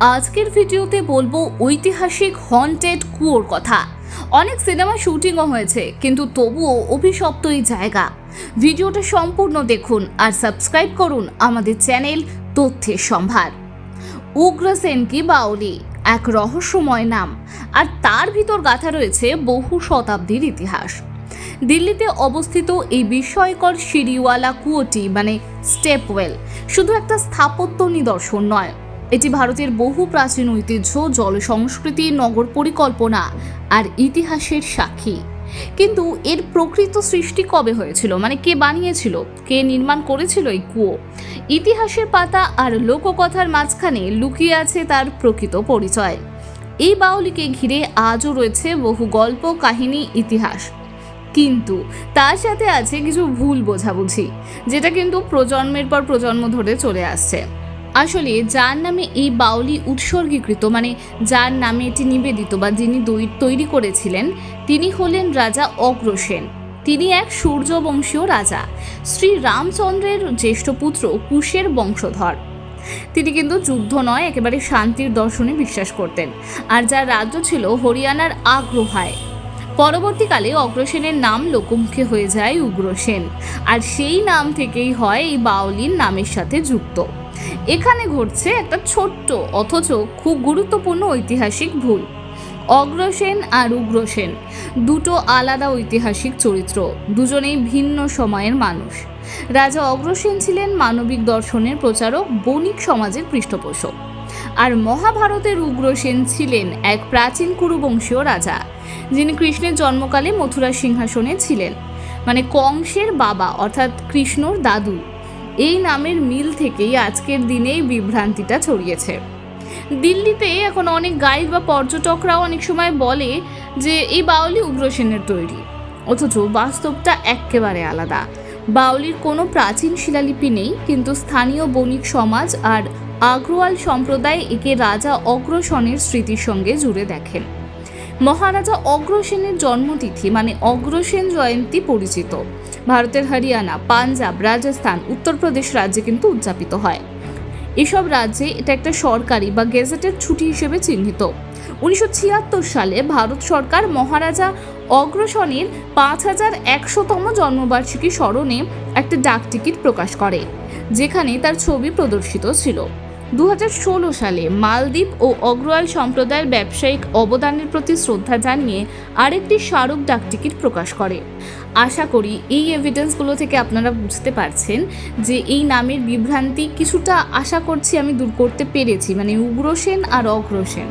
আজকের ভিডিওতে বলব ঐতিহাসিক হন্টেড কুয়োর কথা। অনেক সিনেমা শুটিংও হয়েছে, কিন্তু তবুও অভিশপ্ত এই জায়গা। ভিডিওটা সম্পূর্ণ দেখুন আর সাবস্ক্রাইব করুন আমাদের চ্যানেল তথ্যের সম্ভার। উগ্রসেন কি বাউলি? এক রহস্যময় নাম। আর তার ভিতর গাথা রয়েছে বহু শতাব্দীর ইতিহাস। দিল্লিতে অবস্থিত এই বিস্ময়কর সিঁড়িওয়ালা কুয়োটি মানে স্টেপওয়েল, শুধু একটা স্থাপত্য নিদর্শন নয় এটি ভারতের বহু প্রাচীন ঐতিহ্য জল সংস্কৃতি নগর পরিকল্পনা আর ইতিহাসের সাক্ষী। কিন্তু এর প্রকৃত সৃষ্টি কবে হয়েছিল? মানে কে বানিয়েছিল? কে নির্মাণ করেছিল এই কুয়ো? ইতিহাসের পাতা আর লোককথার মাঝখানে লুকিয়ে আছে তার প্রকৃত পরিচয়। এই বাউলিকে ঘিরে আজও রয়েছে বহু গল্প, কাহিনী, ইতিহাস। কিন্তু তার সাথে আছে কিছু ভুল বোঝাবুঝি, যেটা কিন্তু প্রজন্মের পর প্রজন্ম ধরে চলে আসছে। আসলে যার নামে এই বাউলি উৎসর্গীকৃত মানে যার নামে এটি নিবেদিত বা যিনি তৈরি করেছিলেন, তিনি হলেন রাজা অগ্রসেন। তিনি এক সূর্যবংশীয় রাজা। শ্রী রামচন্দ্রের জ্যেষ্ঠ পুত্র কুশের বংশধর। তিনি কিন্তু যুদ্ধ নয়, একেবারে শান্তির দর্শনে বিশ্বাস করতেন। আর যার রাজ্য ছিল হরিয়ানার আগ্রহায়। পরবর্তীকালে অগ্রসেনের নাম লোকমুখে হয়ে যায় উগ্রসেন। আর সেই নাম থেকেই হয় এই বাউলির নামের সাথে যুক্ত। এখানে ঘটছে একটা ছোট্ট, অথচ খুব গুরুত্বপূর্ণ ঐতিহাসিক ভুল। অগ্রসেন আর উগ্রসেন, দুটো আলাদা ঐতিহাসিক চরিত্র, দুজনেই ভিন্ন সময়ের মানুষ। রাজা অগ্রসেন ছিলেন মানবিক দর্শনের প্রচারক, বণিক সমাজের পৃষ্ঠপোষক। আর মহাভারতের উগ্রসেন ছিলেন এক প্রাচীন কুরুবংশীয় রাজা, যিনি কৃষ্ণের জন্মকালে মথুরা সিংহাসনে ছিলেন। মানে কংসের বাবা, অর্থাৎ কৃষ্ণর দাদু। এই নামের মিল থেকেই আজকের দিনেই বিভ্রান্তিটা ছড়িয়েছে। দিল্লিতে এখন অনেক গাইড বা পর্যটকরাও অনেক সময় বলে যে, এই বাউলি উগ্রসেনের তৈরি। অথচ বাস্তবটা একেবারে আলাদা। বাউলির কোনো প্রাচীন শিলালিপি নেই, কিন্তু স্থানীয় বণিক সমাজ আর আগ্রওয়াল সম্প্রদায় একে রাজা অগ্রসনের স্মৃতির সঙ্গে জুড়ে দেখেন। মহারাজা অগ্রসেনের জন্মতিথি মানে অগ্রসেন জয়ন্তী পরিচিত। ভারতের হরিয়ানা, পাঞ্জাব, রাজস্থান, উত্তরপ্রদেশ রাজ্যে কিন্তু উদযাপিত হয়। এসব রাজ্যে এটা একটা সরকারি বা গেজেটের ছুটি হিসেবে চিহ্নিত। উনিশশো ছিয়াত্তর সালে ভারত সরকার মহারাজা অগ্রসনের পাঁচ হাজার একশোতম জন্মবার্ষিকী স্মরণে একটা ডাক টিকিট প্রকাশ করে, যেখানে তার ছবি প্রদর্শিত ছিল। দু হাজার ষোলো সালে মালদ্বীপ ও অগ্রওয়াল সম্প্রদায়ের ব্যবসায়িক অবদানের প্রতি শ্রদ্ধা জানিয়ে আরেকটি স্মারক ডাকটিকিট প্রকাশ করে। আশা করি এই এভিডেন্সগুলো থেকে আপনারা বুঝতে পারছেন যে এই নামের বিভ্রান্তি কিছুটা আশা করছি আমি দূর করতে পেরেছি মানে উগ্রসেন আর অগ্রসেন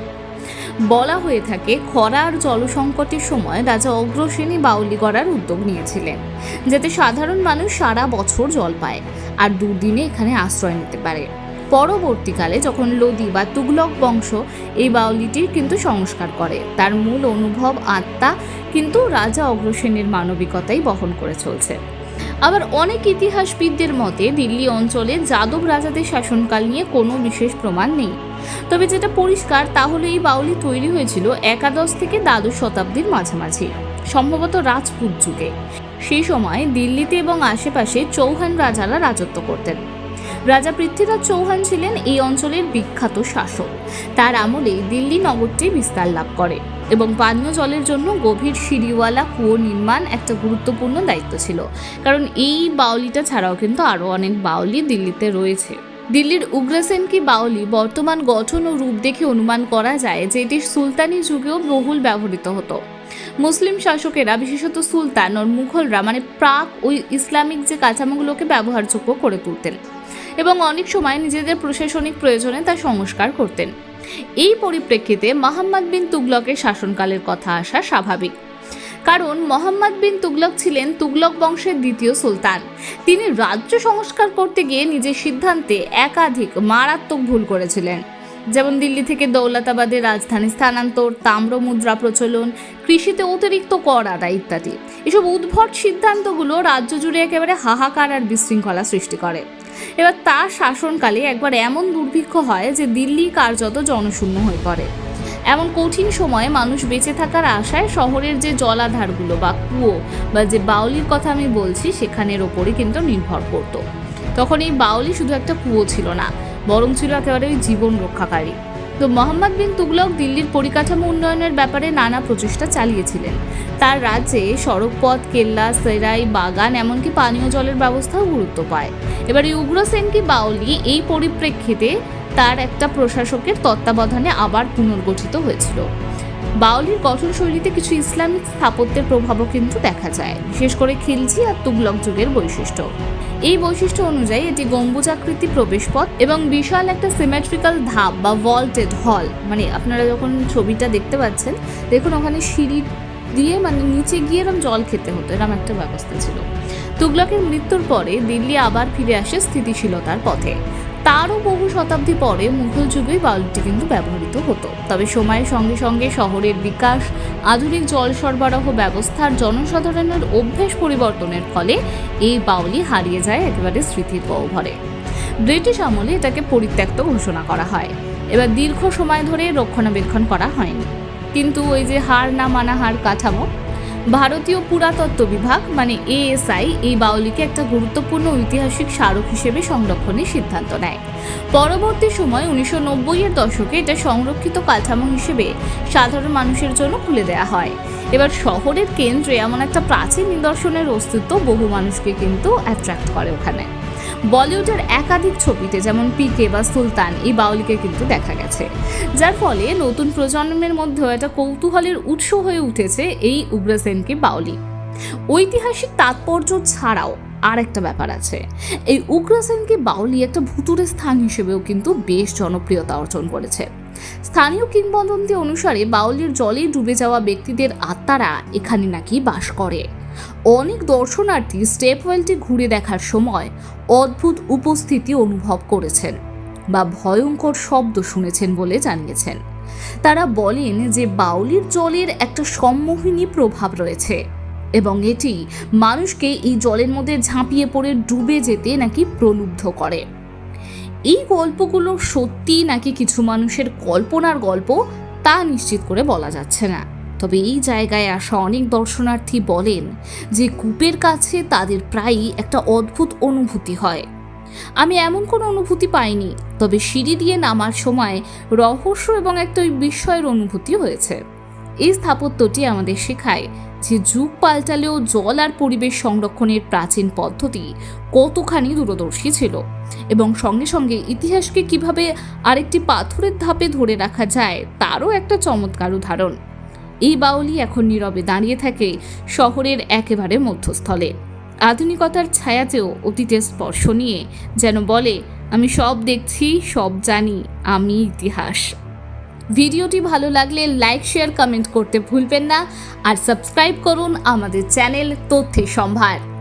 বলা হয়ে থাকে, খরা আর জলসংকটের সময় রাজা অগ্রসেনী বাউলি করার উদ্যোগ নিয়েছিলেন, যাতে সাধারণ মানুষ সারা বছর জল পায়, আর দুদিনে এখানে আশ্রয় নিতে পারে। পরবর্তীকালে যখন লোদি বা তুগলক বংশ এই বাউলিটির কিন্তু সংস্কার করে, তার মূল অনুভব আত্মা কিন্তু রাজা অগ্রসেনের মানবিকতাই বহন করে চলছে। আবার অনেক ইতিহাসবিদদের মতে দিল্লি অঞ্চলে যাদব রাজাদের শাসনকাল নিয়ে কোনো বিশেষ প্রমাণ নেই। তবে যেটা পরিষ্কার, তাহলে এই বাউলি তৈরি হয়েছিল একাদশ থেকে দ্বাদশ শতাব্দীর মাঝামাঝি, সম্ভবত রাজপুত যুগে। সেই সময় দিল্লিতে এবং আশেপাশে চৌহান রাজারা রাজত্ব করতেন। রাজা পৃথ্বীরাজ চৌহান ছিলেন এই অঞ্চলের বিখ্যাত শাসক। তার আমলে দিল্লি নগরটি বিস্তার লাভ করে এবং পানীয় জলের জন্য গভীর সিঁড়িওয়ালা কুয়ো নির্মাণ একটা গুরুত্বপূর্ণ দায়িত্ব ছিল। কারণ এই বাউলিটা ছাড়াও কিন্তু আরও অনেক বাউলি দিল্লিতে রয়েছে। দিল্লির উগ্রসেন কি বাউলি বর্তমান গঠন ও রূপ দেখে অনুমান করা যায় যে এটি সুলতানি যুগেও বহুল ব্যবহৃত হতো। মুসলিম শাসকেরা, বিশেষত সুলতান ও মুঘলরা মানে প্রাক ওই ইসলামিক যে কাঠামোগুলোকে ব্যবহারযোগ্য করে তুলতেন এবং অনেক সময় নিজেদের প্রশাসনিক প্রয়োজনে তা সংস্কার করতেন। এই পরিপ্রেক্ষিতে মোহাম্মদ বিন তুগলকের শাসনকালের কথা আসা স্বাভাবিক। কারণ মোহাম্মদ বিন তুগলক ছিলেন তুগলক বংশের দ্বিতীয় সুলতান। তিনি রাজ্য সংস্কার করতে গিয়ে নিজের সিদ্ধান্তে একাধিক মারাত্মক ভুল করেছিলেন। যেমন দিল্লি থেকে দৌলতাবাদের রাজধানী স্থানান্তর, তাম্র মুদ্রা প্রচলন, কৃষিতে অতিরিক্ত কর আদায় ইত্যাদি। এসব উদ্ভট সিদ্ধান্তগুলো রাজ্য জুড়ে একেবারে হাহাকার আর বিশৃঙ্খলা সৃষ্টি করে। এবার তার শাসনকালে একবার এমন দুর্ভিক্ষ হয় যে দিল্লি কার্যত জনশূন্য হয়ে পড়ে। এমন কঠিন সময়ে মানুষ বেঁচে থাকার আশায় শহরের যে জলাধারগুলো বা কুয়ো বা যে বাউলির কথা আমি বলছি, সেখানের ওপরে কিন্তু নির্ভর করতো। তখন এই বাউলি শুধু একটা কুয়ো ছিল না বরং ছিল একেবারে ওই জীবন রক্ষাকারী। তো মোহাম্মদ বিন তুগলক দিল্লির পরিকাঠামো উন্নয়নের ব্যাপারে নানা প্রচেষ্টা চালিয়েছিলেন। তার রাজ্যে সড়কপথ, কেল্লা, সেরাই, বাগান, এমনকি পানীয় জলের ব্যবস্থাও গুরুত্ব পায়। এবার এই উগ্রসেন কি বাউলি এই পরিপ্রেক্ষিতে তার একটা প্রশাসকের তত্ত্বাবধানে আবার পুনর্গঠিত হয়েছিল। বাউলির গঠনশৈলীতে কিছু ইসলামিক স্থাপত্যের প্রভাবও কিন্তু দেখা যায়, বিশেষ করে খিলজি আর তুগলক যুগের বৈশিষ্ট্য। এই বৈশিষ্ট্য অনুযায়ী এটি গম্বুজাকৃতি প্রবেশপথ এবং বিশাল একটা সিমেট্রিক্যাল ধাপ বা ভল্টেড হল মানে আপনারা যখন ছবিটা দেখতে পাচ্ছেন, দেখুন ওখানে সিঁড়ি দিয়ে মানে নিচে গিয়ে এরকম জল খেতে হতো এরকম একটা ব্যবস্থা ছিল। তুগলকের মৃত্যুর পরে দিল্লি আবার ফিরে আসে স্থিতিশীলতার পথে। তারও বহু শতাব্দী পরে মুঘল যুগেই বাউলিটি কিন্তু ব্যবহৃত হতো। তবে সময়ের সঙ্গে সঙ্গে শহরের বিকাশ, আধুনিক জল সরবরাহ ব্যবস্থার জনসাধারণের অভ্যেস পরিবর্তনের ফলে এই বাউলি হারিয়ে যায় একেবারে স্মৃতির গহ্বরে। ব্রিটিশ আমলে এটাকে পরিত্যক্ত ঘোষণা করা হয়। এবার দীর্ঘ সময় ধরে রক্ষণাবেক্ষণ করা হয়নি। কিন্তু ওই যে হার না মানা হার কাঠামো ভারতীয় পুরাতত্ত্ব বিভাগ মানে এএসআই, এই বাউলিকে একটা গুরুত্বপূর্ণ ঐতিহাসিক স্মারক হিসেবে সংরক্ষণের সিদ্ধান্ত নেয়। পরবর্তী সময় উনিশশো নব্বই এর দশকে এটা সংরক্ষিত কাঠামো হিসেবে সাধারণ মানুষের জন্য খুলে দেওয়া হয়। এবার শহরের কেন্দ্রে এমন একটা প্রাচীন নিদর্শনের অস্তিত্ব বহু মানুষকে কিন্তু অ্যাট্রাক্ট করে ওখানে। বলিউডের একাধিক ছবিতে, যেমন পিকে বা সুলতান, এই বাউলিকে কিন্তু দেখা গেছে। যার ফলে নতুন প্রজন্মের মধ্যেও একটা কৌতূহলের উৎস হয়ে উঠেছে এই উগ্রসেনকে বাউলি। ঐতিহাসিক তাৎপর্য ছাড়াও আর একটা ব্যাপার আছে। এই উগ্রসেনকে বাউলি একটা ভুতুরে স্থান হিসেবেও কিন্তু বেশ জনপ্রিয়তা অর্জন করেছে। স্থানীয় কিংবদন্তি অনুসারে বাউলির জলে ডুবে যাওয়া ব্যক্তিদের আত্মারা এখানে নাকি বাস করে। অনেক দর্শনার্থী স্টেপ ওয়েলটি ঘুরে দেখার সময় অদ্ভুত উপস্থিতি অনুভব করেছেন বা ভয়ঙ্কর শব্দ শুনেছেন বলে জানিয়েছেন। তারা বলেন যে বাউলির জলের একটা সম্মোহিনী প্রভাব রয়েছে এবং এটি মানুষকে এই জলের মধ্যে ঝাঁপিয়ে পড়ে ডুবে যেতে নাকি প্রলুব্ধ করে। এই গল্পগুলো সত্যি নাকি কিছু মানুষের কল্পনার গল্প তা নিশ্চিত করে বলা যাচ্ছে না। তবে এই জায়গায় আসা অনেক দর্শনার্থী বলেন যে কূপের কাছে তাদের প্রায়ই একটা অদ্ভুত অনুভূতি হয়। আমি এমন কোনো অনুভূতি পাইনি, তবে সিঁড়ি দিয়ে নামার সময় রহস্য এবং একটা বিস্ময়ের অনুভূতি হয়েছে। এই স্থাপত্যটি আমাদের শেখায় যে যুগ পাল্টালেও জল আর পরিবেশ সংরক্ষণের প্রাচীন পদ্ধতি কতখানি দূরদর্শী ছিল এবং সঙ্গে সঙ্গে ইতিহাসকে কীভাবে আরেকটি পাথরের ধাপে ধরে রাখা যায়, তারও একটা চমৎকার উদাহরণ। এই বাউলি এখন নীরবে দাঁড়িয়ে থাকে শহরের একেবারে মধ্যস্থলে। আধুনিকতার ছায়াতেও অতীতের স্পর্শ নিয়ে যেন বলে, আমি সব দেখছি, সব জানি, আমি ইতিহাস। ভিডিওটি ভালো লাগলে লাইক, শেয়ার, কমেন্ট করতে ভুলবেন না। আর সাবস্ক্রাইব করুন আমাদের চ্যানেল তথ্যের সম্ভার।